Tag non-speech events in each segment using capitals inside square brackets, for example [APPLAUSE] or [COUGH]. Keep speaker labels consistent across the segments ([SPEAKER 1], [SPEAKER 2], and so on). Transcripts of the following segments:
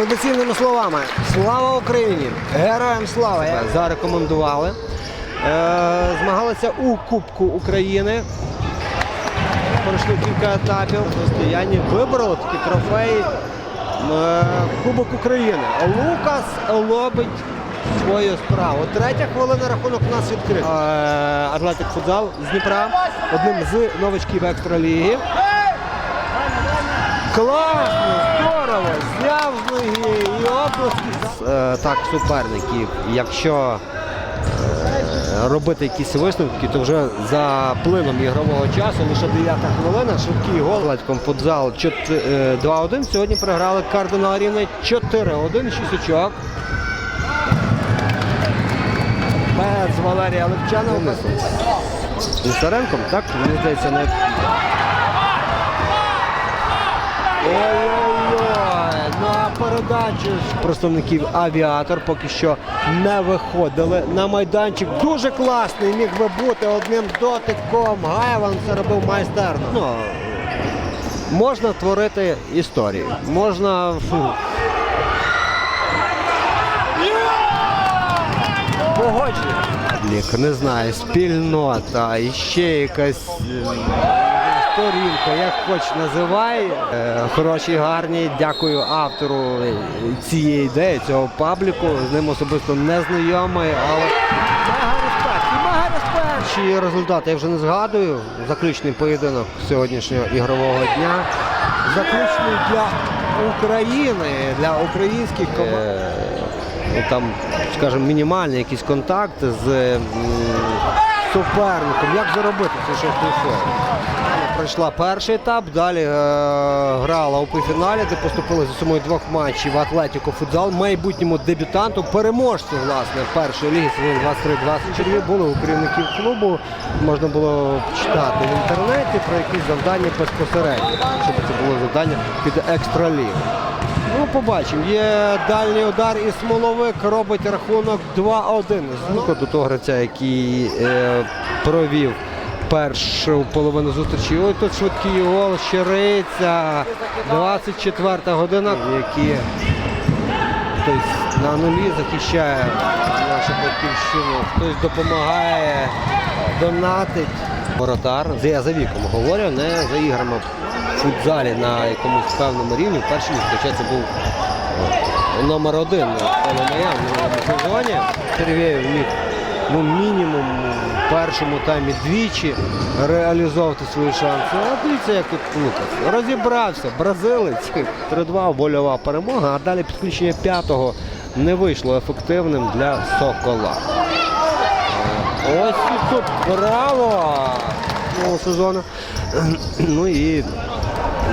[SPEAKER 1] Іншими словами, слава Україні! Героям слава! Зарекомендували. Е, змагалися у Кубку України. Пройшли кілька етапів. Стоянні вибрали такі трофеї. Е, Кубок України. Лукас робить свою справу. Третя хвилина рахунок у нас відкритий. Е, Атлетик футзал з Дніпра. Одним з новачків екстраліги. Класно, здорово! Зняв з ноги і оплески. Е, Так, суперників. Якщо е, робити якісь висновки, то вже за плином ігрового часу, лише 9 хвилина, швидкий гол. Ледьком футзал 4 е, 2-1. Сьогодні програли кардинал рівне 4-1, 6 очок. Без Валерія Левчана. Лисаренком, так? Мені здається, не Ой-ой-ой, ж представників авіатор поки що не виходили на майданчик. Дуже класний міг би бути одним дотиком. Гайван це робив майстерно. Ну, можна творити історії. Можна. фу, Погодження. Лік, не знаю, спільнота, і ще якась сторінка, як хоч називай. Е, Хороші, гарні. Дякую автору е, цієї ідеї, цього пабліку. З ним особисто не знайомий, але мега респект. Чиї результати я вже не згадую. Заключний поєдинок сьогоднішнього ігрового дня. Заключний для України, для українських команд. Ну, там, скажімо, мінімальні якісь контакти з суперником. Як заробити цей шостий фол? Пройшла перший етап, далі е, грала у півфіналі, де поступили за сумою двох матчів Атлетіко Футзал, майбутньому дебютанту, переможцю власне першої ліги своїх 23-24 були у керівників клубу. Можна було читати в інтернеті про якісь завдання безпосередньо, щоб це було завдання під екстралігу. Ну, побачимо. Є дальній удар і смоловик робить рахунок 2-1. Звука до того гравця, який е, провів першу половину зустрічі. Ой, тут швидкий гол, щириця. 24 година, які хтось на нулі захищає нашу батьківщину, хтось допомагає, донатить. Воротар. Я за віком говорю, не за іграми в футзалі на якомусь певному рівні. Лізі, хоча це був номер один Маян сезоні. Сергєєв міг ну, мінімум в першому таймі двічі реалізовувати свої шанси. А дивіться, як тут Лукас. Розібрався, бразилець. 3-2 больова перемога, а далі підключення п'ятого не вийшло ефективним для Сокола. Ось і тут браво нового сезону. Ну і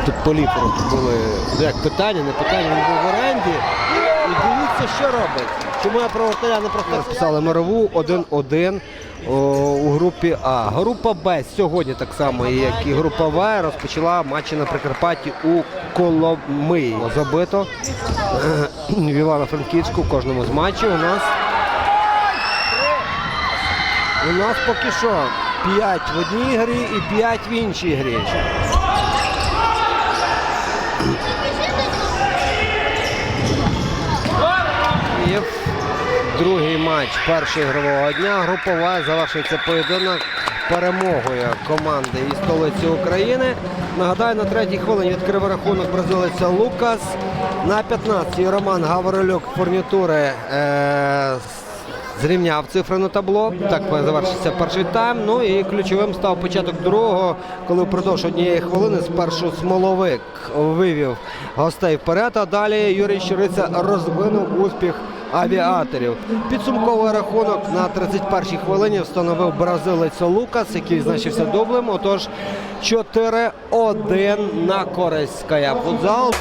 [SPEAKER 1] тут по були як питання, не питання, він був в оренді. І дивіться, що робить. Чому я про вратаря не просто писали мирову 1-1 о, у групі А. Група Б сьогодні так само, як і група В, розпочала матчі на Прикарпатті у Коломиї. Забито [CLEARS THROAT] в Івано-Франківську в кожному з матчів у нас у нас поки що 5 в одній грі і 5 в іншій грі. І другий матч першого ігрового дня. Групова завершується поєдинок перемогою команди із столиці України. Нагадаю, на третій хвилині відкрив рахунок бразилиця Лукас. На 15-й Роман Гаврилюк фурнітури е, зрівняв цифри на табло. Так завершився перший тайм. Ну і ключовим став початок другого, коли впродовж однієї хвилини спершу Смоловик вивів гостей вперед, а далі Юрій Щириця розвинув успіх авіаторів. Підсумковий рахунок на 31-й хвилині встановив бразилець Лукас, який значився дублем. Отож 4-1 на користь Ская Футзал.